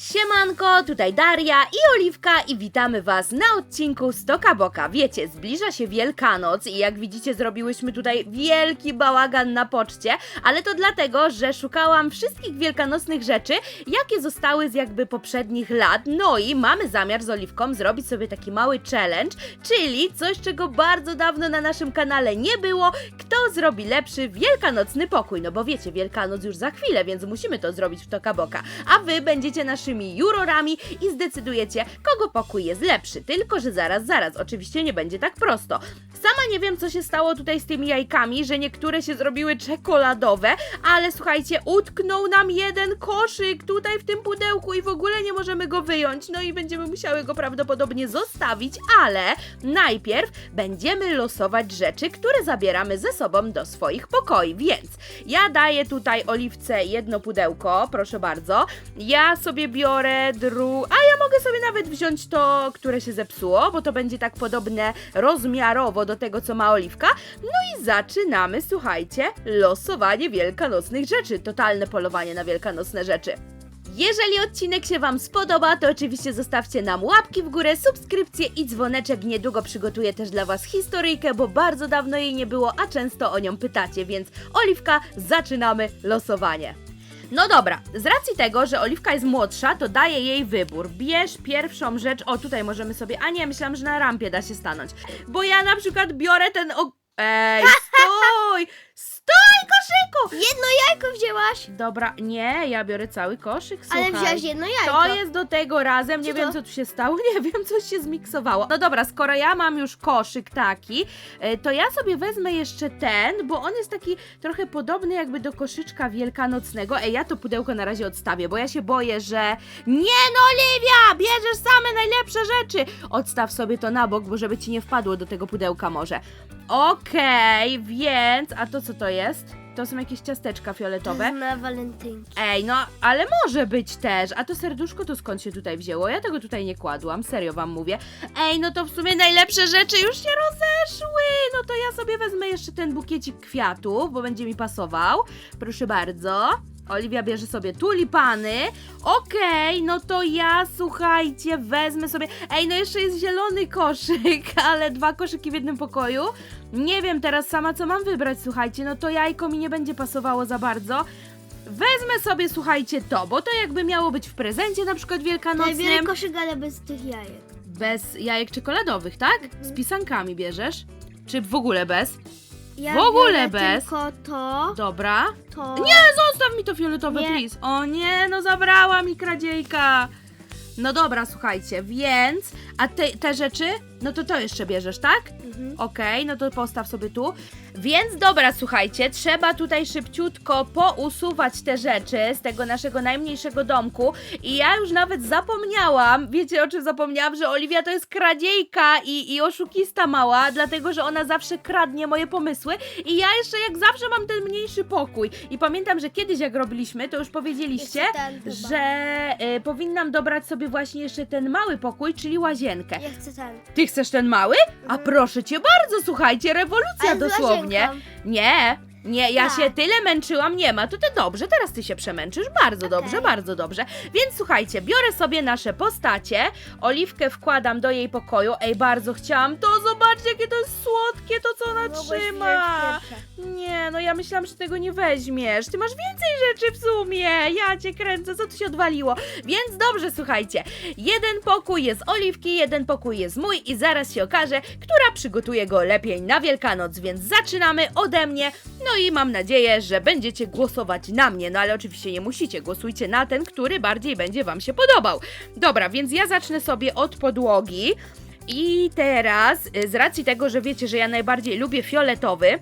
Siemanko, tutaj Daria i Oliwka i witamy Was na odcinku Stoka Boka. Wiecie, zbliża się Wielkanoc i jak widzicie zrobiłyśmy tutaj wielki bałagan na poczcie, ale to dlatego, że szukałam wszystkich wielkanocnych rzeczy, jakie zostały z jakby poprzednich lat. No i mamy zamiar z Oliwką zrobić sobie taki mały challenge, czyli coś, czego bardzo dawno na naszym kanale nie było. Kto zrobi lepszy wielkanocny pokój? No bo wiecie, Wielkanoc już za chwilę, więc musimy to zrobić w Toka Boka. A Wy będziecie naszymi jurorami i zdecydujecie, kogo pokój jest lepszy. Tylko, że zaraz, zaraz, oczywiście nie będzie tak prosto. Sama nie wiem, co się stało tutaj z tymi jajkami, że niektóre się zrobiły czekoladowe, ale słuchajcie, utknął nam jeden koszyk tutaj w tym pudełku i w ogóle nie możemy go wyjąć. No i będziemy musiały go prawdopodobnie zostawić, ale najpierw będziemy losować rzeczy, które zabieramy ze sobą do swoich pokoi. Więc ja daję tutaj Oliwce jedno pudełko, proszę bardzo. Ja sobie biorę dru... A ja mogę sobie nawet wziąć to, które się zepsuło, bo to będzie tak podobne rozmiarowo do tego, co ma Oliwka. No i zaczynamy, słuchajcie, losowanie wielkanocnych rzeczy. Totalne polowanie na wielkanocne rzeczy. Jeżeli odcinek się Wam spodoba, to oczywiście zostawcie nam łapki w górę, subskrypcję i dzwoneczek. Niedługo przygotuję też dla Was historyjkę, bo bardzo dawno jej nie było, a często o nią pytacie, więc Oliwka, zaczynamy losowanie. No dobra, z racji tego, że Oliwka jest młodsza, to daję jej wybór. Bierz pierwszą rzecz. O, tutaj możemy sobie. A nie, myślałam, że na rampie da się stanąć. Bo ja na przykład biorę ten. O... Ej, stój! Stój, koszyku! Jedno jajko wzięłaś, Dobra, nie, ja biorę cały koszyk, słuchaj. ale wziąłeś jedno jajko. To jest do tego razem, nie Co wiem to? co tu się stało, nie wiem, coś się zmiksowało. No dobra, skoro ja mam już koszyk taki, e, to ja sobie wezmę jeszcze ten, bo on jest taki trochę podobny jakby do koszyczka wielkanocnego. Ej, ja to pudełko na razie odstawię, bo ja się boję, że... Nie no, Oliwia, bierzesz same najlepsze rzeczy! Odstaw sobie to na bok, bo żeby ci nie wpadło do tego pudełka może. Okej, więc... A to co to jest? To są jakieś ciasteczka fioletowe. Na walentynki. Ej, no, ale może być też. A to serduszko to skąd się tutaj wzięło? Ja tego tutaj nie kładłam, serio wam mówię. Ej, no to w sumie najlepsze rzeczy już się rozeszły. No to ja sobie wezmę jeszcze ten bukiecik kwiatów, bo będzie mi pasował. Proszę bardzo. Oliwia bierze sobie tulipany. Okej, no to ja, słuchajcie, wezmę sobie... Ej, no jeszcze jest zielony koszyk, ale dwa koszyki w jednym pokoju. Nie wiem teraz sama, co mam wybrać, słuchajcie. No to jajko mi nie będzie pasowało za bardzo. Wezmę sobie, słuchajcie, to, bo to jakby miało być w prezencie na przykład Ja biorę wielkanocnym. koszyk, ale bez tych jajek. Bez jajek czekoladowych, tak? Z pisankami bierzesz? Czy w ogóle bez? Ja W ogóle biorę bez. tylko to, Dobra. to. Nie, zostaw mi to fioletowe, Nie. please. O nie, no zabrała mi kradziejka. No dobra, słuchajcie, więc... A te, te rzeczy? No to to jeszcze bierzesz, tak? Mhm. Okej, no to postaw sobie tu. Więc dobra, słuchajcie, trzeba tutaj szybciutko pousuwać te rzeczy z tego naszego najmniejszego domku. I ja już nawet zapomniałam, wiecie o czym zapomniałam, że Oliwia to jest kradziejka i, i oszukista mała, dlatego że ona zawsze kradnie moje pomysły. I ja jeszcze jak zawsze mam ten mniejszy pokój. I pamiętam, że kiedyś jak robiliśmy, to już powiedzieliście, Jeszcze ten chyba. że y, powinnam dobrać sobie właśnie jeszcze ten mały pokój, czyli łazienkę. Ja chcę ten. Ty chcesz ten mały? A Mhm. proszę cię bardzo, słuchajcie, rewolucja Ale z dosłownie. łazienką. Nie, nie, ja Tak. się tyle męczyłam, nie ma, to ty dobrze, teraz ty się przemęczysz, bardzo dobrze, Okej. bardzo dobrze. Więc słuchajcie, biorę sobie nasze postacie, Oliwkę wkładam do jej pokoju, ej, bardzo chciałam to, zobaczcie, jakie to jest słodkie, to co ona Mogłeś trzyma. pierwsze. Nie, no ja myślałam, że tego nie weźmiesz. Ty masz więcej rzeczy w sumie. Ja cię kręcę, co tu się odwaliło. Więc dobrze, słuchajcie. Jeden pokój jest Oliwki, jeden pokój jest mój i zaraz się okaże, która przygotuje go lepiej na Wielkanoc. Więc zaczynamy ode mnie. No i mam nadzieję, że będziecie głosować na mnie. No ale oczywiście nie musicie. Głosujcie na ten, który bardziej będzie wam się podobał. Dobra, więc ja zacznę sobie od podłogi. I teraz, y, z racji tego, że wiecie, że ja najbardziej lubię fioletowy,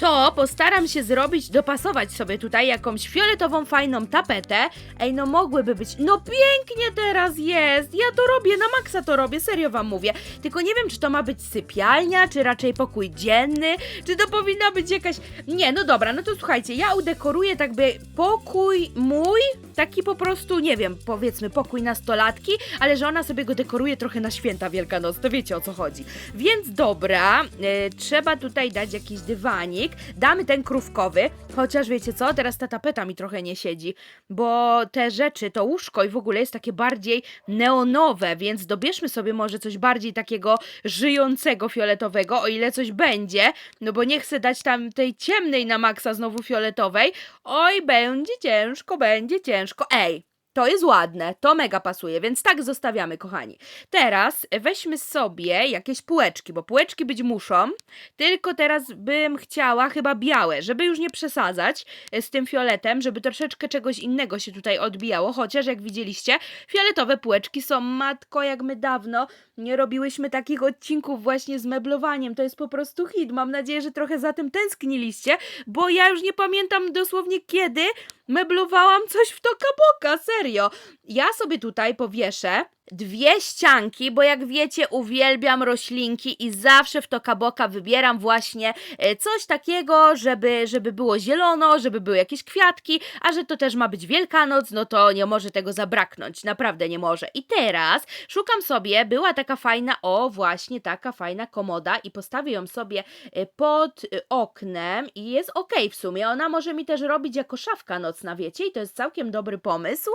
to postaram się zrobić, dopasować sobie tutaj jakąś fioletową, fajną tapetę. Ej, no mogłyby być. No pięknie teraz jest! Ja to robię, na maksa to robię, serio wam mówię. Tylko nie wiem, czy to ma być sypialnia, czy raczej pokój dzienny, czy to powinna być jakaś. Nie, no dobra, no to słuchajcie, ja udekoruję tak by pokój mój, taki po prostu, nie wiem, powiedzmy pokój nastolatki, ale że ona sobie go dekoruje trochę na święta Wielkanoc, to wiecie o co chodzi. Więc dobra, e, trzeba tutaj dać jakiś dywanik. Damy ten krówkowy, chociaż wiecie co, teraz ta tapeta mi trochę nie siedzi, bo te rzeczy, to łóżko i w ogóle jest takie bardziej neonowe, więc dobierzmy sobie może coś bardziej takiego żyjącego fioletowego, o ile coś będzie, no bo nie chcę dać tam tej ciemnej na maksa znowu fioletowej. Oj, będzie ciężko, będzie ciężko. Ej, to jest ładne, to mega pasuje, więc tak zostawiamy, kochani. Teraz weźmy sobie jakieś półeczki, bo półeczki być muszą, tylko teraz bym chciała chyba białe, żeby już nie przesadzać e, z tym fioletem, żeby troszeczkę czegoś innego się tutaj odbijało, chociaż jak widzieliście, fioletowe półeczki są, matko, jak my dawno nie robiłyśmy takich odcinków właśnie z meblowaniem, to jest po prostu hit, mam nadzieję, że trochę za tym tęskniliście, bo ja już nie pamiętam dosłownie kiedy meblowałam coś w Toka Boka, serio. Ja sobie tutaj powieszę dwie ścianki, bo jak wiecie, uwielbiam roślinki i zawsze w Toka Boka wybieram właśnie e, coś takiego, żeby, żeby było zielono, żeby były jakieś kwiatki, a że to też ma być Wielkanoc, no to nie może tego zabraknąć, naprawdę nie może. I teraz szukam sobie, była taka fajna, o właśnie taka fajna komoda i postawię ją sobie e, pod e, oknem i jest ok w sumie. Ona może mi też robić jako szafka nocna, wiecie, i to jest całkiem dobry pomysł.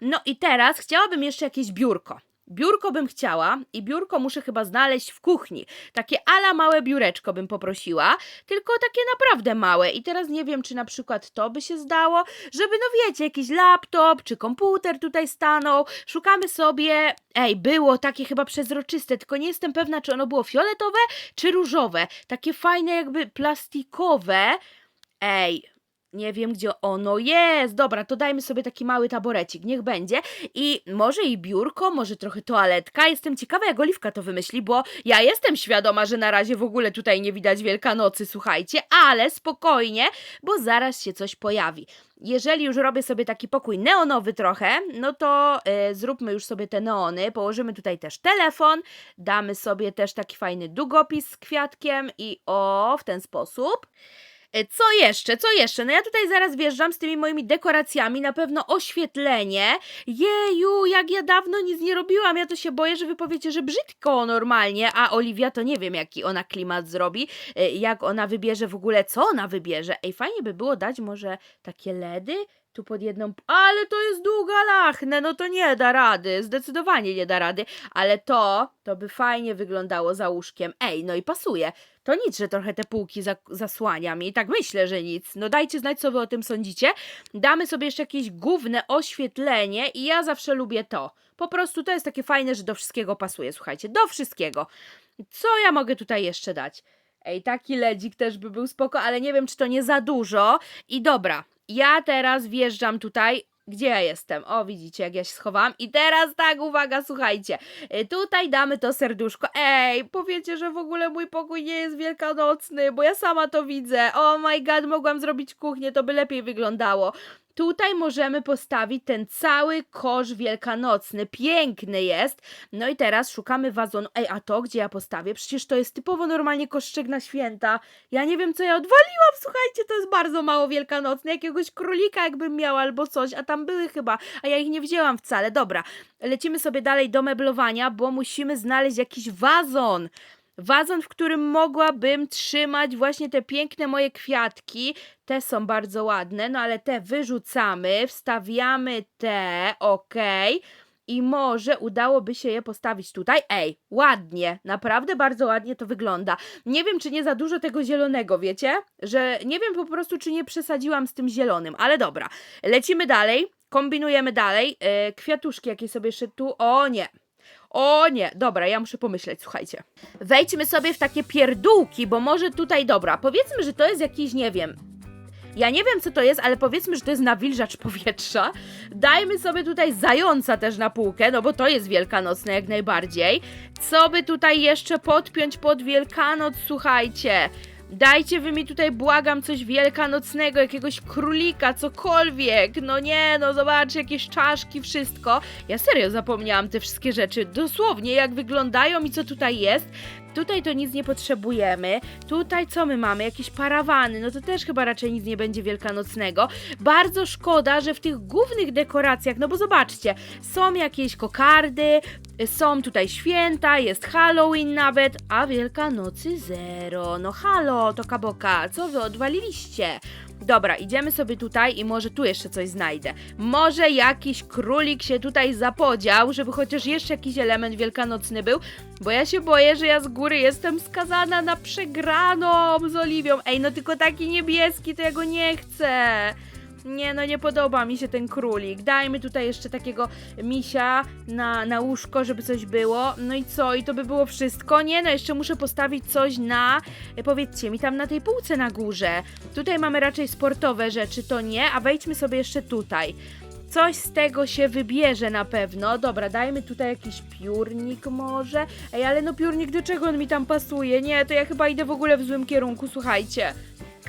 No i teraz chciałabym jeszcze jakieś biurko. Biurko bym chciała i biurko muszę chyba znaleźć w kuchni. Takie ala małe biureczko bym poprosiła, tylko takie naprawdę małe. I teraz nie wiem, czy na przykład to by się zdało, żeby, no wiecie, jakiś laptop czy komputer tutaj stanął. Szukamy sobie. Ej, było takie chyba przezroczyste, tylko nie jestem pewna, czy ono było fioletowe czy różowe. Takie fajne, jakby plastikowe. Ej, nie wiem, gdzie ono jest. Dobra, to dajmy sobie taki mały taborecik, niech będzie. I może i biurko, może trochę toaletka. Jestem ciekawa, jak Oliwka to wymyśli, bo ja jestem świadoma, że na razie w ogóle tutaj nie widać Wielkanocy, słuchajcie, ale spokojnie, bo zaraz się coś pojawi. Jeżeli już robię sobie taki pokój neonowy trochę, no to y, zróbmy już sobie te neony. Położymy tutaj też telefon, damy sobie też taki fajny długopis z kwiatkiem i o, w ten sposób. E, Co jeszcze? Co jeszcze? No ja tutaj zaraz wjeżdżam z tymi moimi dekoracjami, na pewno oświetlenie. Jeju, jak ja dawno nic nie robiłam, ja to się boję, że wy powiecie, że brzydko normalnie, a Oliwia to nie wiem, jaki ona klimat zrobi, e, jak ona wybierze w ogóle, co ona wybierze. Ej, fajnie by było dać może takie LEDy? Tu pod jedną, ale to jest długa lachnę, no to nie da rady, zdecydowanie nie da rady, ale to, to by fajnie wyglądało za łóżkiem. Ej, no i pasuje. To nic, że trochę te półki za, zasłaniam i tak myślę, że nic. No dajcie znać, co wy o tym sądzicie. Damy sobie jeszcze jakieś główne oświetlenie i ja zawsze lubię to. Po prostu to jest takie fajne, że do wszystkiego pasuje, słuchajcie, do wszystkiego. Co ja mogę tutaj jeszcze dać? Ej, taki ledzik też by był spoko, ale nie wiem, czy to nie za dużo. I dobra, ja teraz wjeżdżam tutaj. Gdzie ja jestem? O, widzicie, jak ja się schowałam. I teraz tak, uwaga, słuchajcie. Y, Tutaj damy to serduszko. Ej, powiecie, że w ogóle mój pokój nie jest wielkanocny, bo ja sama to widzę. Oh my god, mogłam zrobić kuchnię, to by lepiej wyglądało. Tutaj możemy postawić ten cały kosz wielkanocny. Piękny jest. No i teraz szukamy wazonu. Ej, a to gdzie ja postawię? Przecież to jest typowo normalnie koszczyk na święta. Ja nie wiem, co ja odwaliłam. Słuchajcie, to jest bardzo mało wielkanocne. Jakiegoś królika jakbym miała albo coś, a tam były chyba, a ja ich nie wzięłam wcale. Dobra, lecimy sobie dalej do meblowania, bo musimy znaleźć jakiś wazon. Wazon, w którym mogłabym trzymać właśnie te piękne moje kwiatki. Te są bardzo ładne, no ale te wyrzucamy, wstawiamy te, ok. I może udałoby się je postawić tutaj. Ej, ładnie, naprawdę bardzo ładnie to wygląda. Nie wiem, czy nie za dużo tego zielonego, wiecie? Że nie wiem po prostu, czy nie przesadziłam z tym zielonym, ale dobra. Lecimy dalej, kombinujemy dalej. E, kwiatuszki jakie sobie jeszcze tu. O nie, o nie, dobra, ja muszę pomyśleć, słuchajcie. Wejdźmy sobie w takie pierdółki, bo może tutaj, dobra, powiedzmy, że to jest jakiś, nie wiem. Ja nie wiem, co to jest, ale powiedzmy, że to jest nawilżacz powietrza. Dajmy sobie tutaj zająca też na półkę, no bo to jest wielkanocne jak najbardziej. Co by tutaj jeszcze podpiąć pod Wielkanoc, słuchajcie? Dajcie wy mi tutaj, błagam, coś wielkanocnego, jakiegoś królika, cokolwiek. No nie, no zobaczcie, jakieś czaszki, wszystko. Ja serio zapomniałam te wszystkie rzeczy, dosłownie jak wyglądają i co tutaj jest. Tutaj to nic nie potrzebujemy. Tutaj co my mamy? Jakieś parawany. No to też chyba raczej nic nie będzie wielkanocnego. Bardzo szkoda, że w tych głównych dekoracjach, no bo zobaczcie, są jakieś kokardy, są tutaj święta, jest Halloween nawet, a Wielkanocy zero. No halo, to kaboka, co wy odwaliliście? Dobra, idziemy sobie tutaj i może tu jeszcze coś znajdę. Może jakiś królik się tutaj zapodział, żeby chociaż jeszcze jakiś element wielkanocny był, bo ja się boję, że ja z góry jestem skazana na przegraną z Oliwią. Ej, no tylko taki niebieski, to ja go nie chcę. Nie, no nie podoba mi się ten królik. Dajmy tutaj jeszcze takiego misia na, na łóżko, żeby coś było. No i co? I to by było wszystko? Nie, no jeszcze muszę postawić coś na, e, powiedzcie mi, tam na tej półce na górze. Tutaj mamy raczej sportowe rzeczy, to nie, a wejdźmy sobie jeszcze tutaj. Coś z tego się wybierze na pewno. Dobra, dajmy tutaj jakiś piórnik może. Ej, ale no piórnik do czego on mi tam pasuje? Nie, to ja chyba idę w ogóle w złym kierunku, słuchajcie.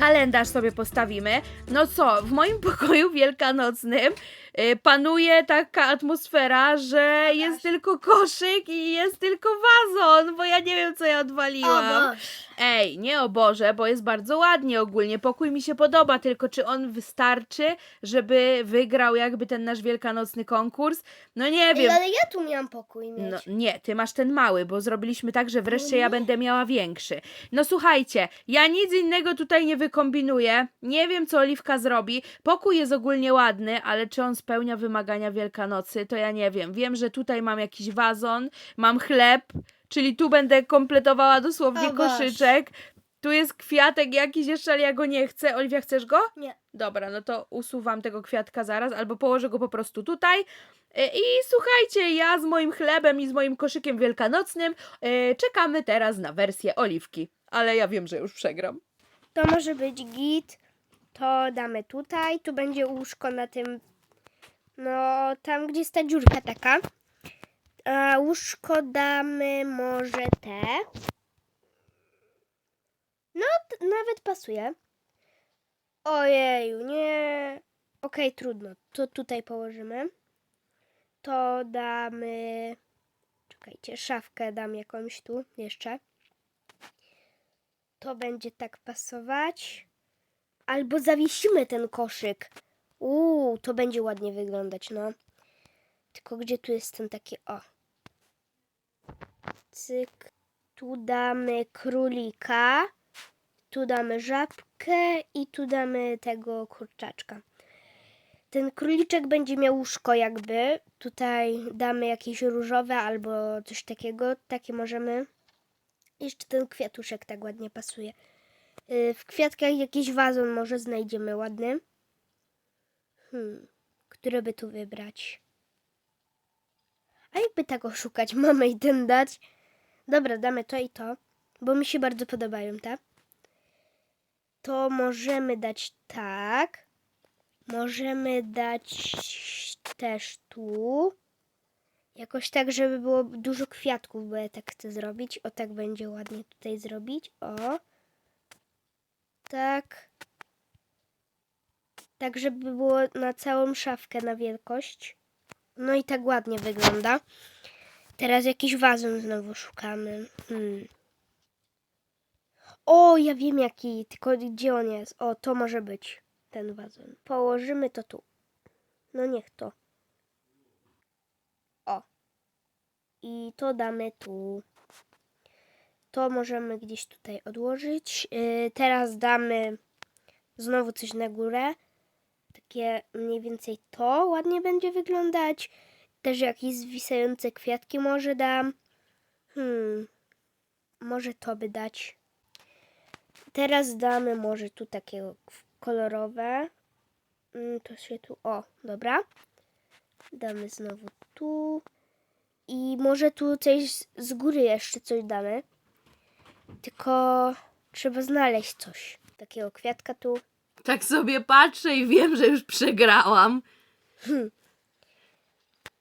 Kalendarz sobie postawimy. No co, w moim pokoju wielkanocnym y, panuje taka atmosfera, że jest tylko koszyk i jest tylko wazon, bo ja nie wiem, co ja odwaliłam. O, Boże. Ej, nie o Boże, bo jest bardzo ładnie ogólnie. Pokój mi się podoba, tylko czy on wystarczy, żeby wygrał jakby ten nasz wielkanocny konkurs? No nie Ej, wiem. ale ja tu miałam pokój mieć. No nie, ty masz ten mały, bo zrobiliśmy tak, że wreszcie ja będę miała większy. No słuchajcie, ja nic innego tutaj nie wykombinuję. Nie wiem, co Oliwka zrobi. Pokój jest ogólnie ładny, ale czy on spełnia wymagania Wielkanocy, to ja nie wiem. Wiem, że tutaj mam jakiś wazon, mam chleb, czyli tu będę kompletowała dosłownie O koszyczek. Tu jest kwiatek jakiś jeszcze, ale ja go nie chcę. Oliwia, chcesz go? Nie. Dobra, no to usuwam tego kwiatka zaraz, albo położę go po prostu tutaj. E, I słuchajcie, ja z moim chlebem i z moim koszykiem wielkanocnym e, czekamy teraz na wersję oliwki. Ale ja wiem, że już przegram. To może być git. To damy tutaj. Tu będzie łóżko na tym. No, tam gdzie jest ta dziurka taka. A łóżko damy może te. No, nawet pasuje. Ojeju, nie. Okej, trudno. To tutaj położymy. To damy. Czekajcie, szafkę dam jakąś tu jeszcze. To będzie tak pasować. Albo zawiesimy ten koszyk. Uuu, to będzie ładnie wyglądać, no. Tylko gdzie tu jest ten taki, o. Cyk. Tu damy królika. Tu damy żabkę i tu damy tego kurczaczka. Ten króliczek będzie miał łóżko jakby. Tutaj damy jakieś różowe albo coś takiego. Takie możemy. Jeszcze ten kwiatuszek tak ładnie pasuje. Y, W kwiatkach jakiś wazon może znajdziemy ładny. Hmm, który by tu wybrać? A jakby tak oszukać mamę i ten dać? Dobra, damy to i to, bo mi się bardzo podobają te. To możemy dać tak. Możemy dać też tu. Jakoś tak, żeby było dużo kwiatków, bo ja tak chcę zrobić. O, tak będzie ładnie tutaj zrobić. O. Tak. Tak, żeby było na całą szafkę na wielkość. No i tak ładnie wygląda. Teraz jakiś wazon znowu szukamy. Hmm. O, ja wiem jaki, tylko gdzie on jest. O, to może być ten wazon. Położymy to tu. No niech to. O. I to damy tu. To możemy gdzieś tutaj odłożyć. Yy, teraz damy znowu coś na górę. Takie mniej więcej to ładnie będzie wyglądać. Też jakieś zwisające kwiatki może dam. Hmm. Może to by dać. Teraz damy może tu takie kolorowe. Mm, To się tu. O, dobra. Damy znowu tu. I może tu coś z- z góry jeszcze coś damy. Tylko trzeba znaleźć coś. Takiego kwiatka tu. Tak sobie patrzę i wiem, że już przegrałam.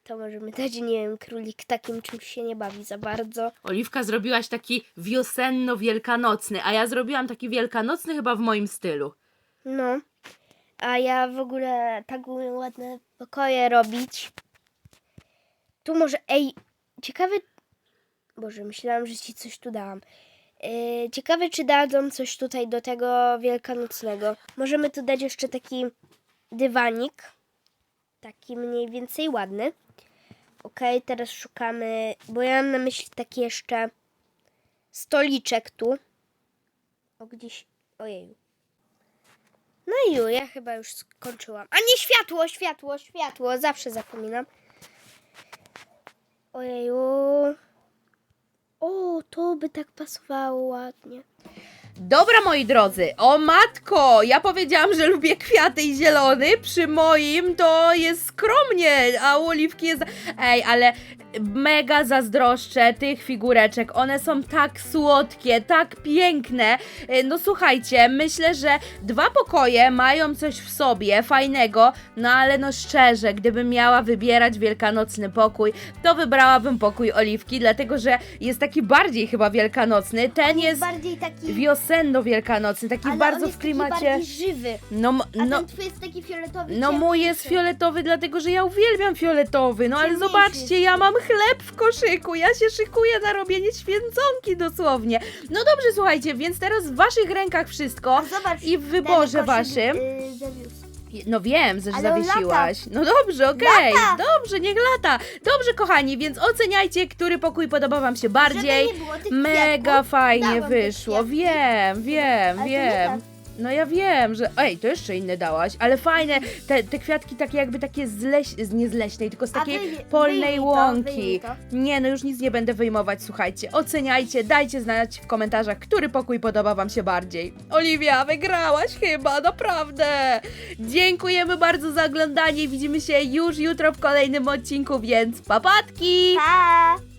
To możemy dać, nie wiem, królik takim czymś się nie bawi za bardzo. Oliwka zrobiłaś taki wiosenno-wielkanocny, a ja zrobiłam taki wielkanocny chyba w moim stylu. No. A ja w ogóle tak umiem ładne pokoje robić. Tu może, ej, ciekawe, Boże, myślałam, że ci coś tu dałam. Yy, ciekawe, czy dadzą coś tutaj do tego wielkanocnego. Możemy tu dać jeszcze taki dywanik. Taki mniej więcej ładny. Okej, teraz szukamy, bo ja mam na myśli taki jeszcze stoliczek tu. O, gdzieś, ojeju. No i ju, ja chyba już skończyłam. A nie światło, światło, światło, zawsze zapominam. Ojeju. O, to by tak pasowało ładnie. Dobra, moi drodzy, o matko, ja powiedziałam, że lubię kwiaty i zielony, przy moim to jest skromnie, a u Oliwki jest... Ej, ale mega zazdroszczę tych figureczek, one są tak słodkie, tak piękne. E, No słuchajcie, myślę, że dwa pokoje mają coś w sobie fajnego, no ale no szczerze, gdybym miała wybierać wielkanocny pokój, to wybrałabym pokój Oliwki, dlatego że jest taki bardziej chyba wielkanocny, ten jest bardziej taki... wiosenno-wielkanocny, taki ale bardzo on jest w klimacie. Taki żywy. No, A no, ten twój jest taki fioletowy. no mój jest fioletowy, dlatego że ja uwielbiam fioletowy. No ale Ciemniejszy zobaczcie, jest. ja mam chleb w koszyku, ja się szykuję na robienie święconki dosłownie. No dobrze, słuchajcie, więc teraz w waszych rękach wszystko. A zobacz, I w wyborze koszyk, waszym. y, zawiózł. No wiem, że Ale on zawiesiłaś. No dobrze, okej. Lata. Dobrze, niech lata. Dobrze, kochani, więc oceniajcie, który pokój podoba wam się bardziej. Nie było tych Mega kwiatków, fajnie dałam wyszło. Wiem, wiem, Ale to nie wiem. tak. No ja wiem, że. Ej, to jeszcze inne dałaś, ale fajne. Te, te kwiatki takie jakby takie z leś... z- nie z leśnej, tylko z takiej polnej wyjmij to, łąki. to. Nie, no już nic nie będę wyjmować, słuchajcie. Oceniajcie, dajcie znać w komentarzach, który pokój podoba wam się bardziej. Oliwia, wygrałaś chyba, naprawdę. Dziękujemy bardzo za oglądanie. Widzimy się już jutro w kolejnym odcinku, więc papatki! Pa!